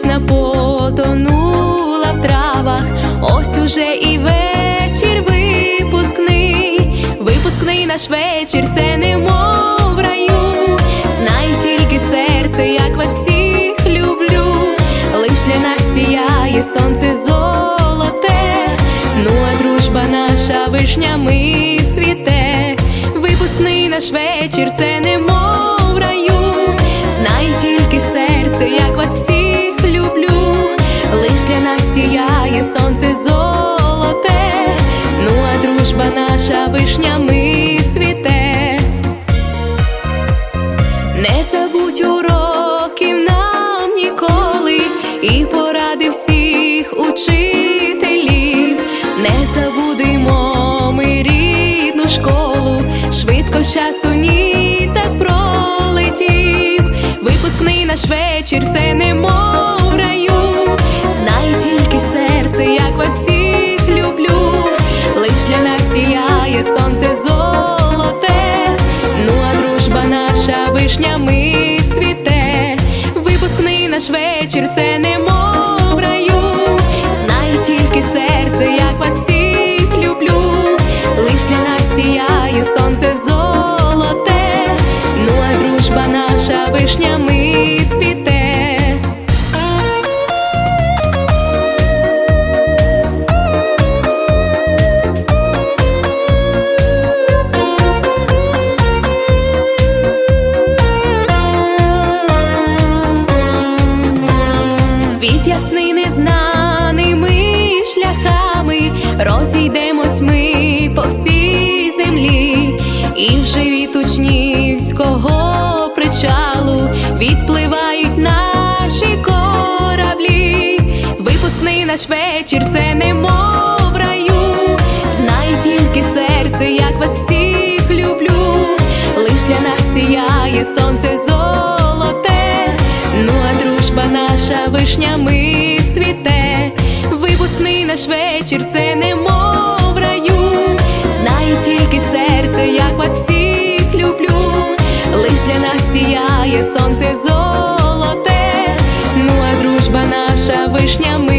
Весна потонула в травах, ось уже і вечір випускний, випускний наш вечір, це не мов раю, знай тільки серце, як вас всіх люблю, лиш для нас сіяє сонце золоте, ну а дружба наша вишня, ми цвіте, випускний наш вечір, це не мов раю, знай тільки серце, як вас всіх нас сіяє сонце золоте. Ну а дружба наша вишнями цвіте. Не забудь уроків нам ніколи і поради всіх учителів. Не забудемо ми рідну школу, швидко часу ні сіяє сонце золоте. Ну а дружба наша вишнями цвіте. Випускний наш вечір, це немов в раю. Знай тільки серце, як вас всіх люблю. Лиш для нас сіяє сонце золоте. Ну а дружба наша вишнями ясний незнаними шляхами, розійдемось ми по всій землі, і вже від учнівського причалу відпливають наші кораблі. Випускний наш вечір, це немов в раю. Знай тільки серце, як вас всіх люблю. Лиш для нас сіяє сонце золоте наша вишнями цвіте, випускний наш вечір, це не мов раю, знає тільки серце, як вас всіх люблю, лиш для нас сіяє сонце золоте, ну а дружба наша вишня ми.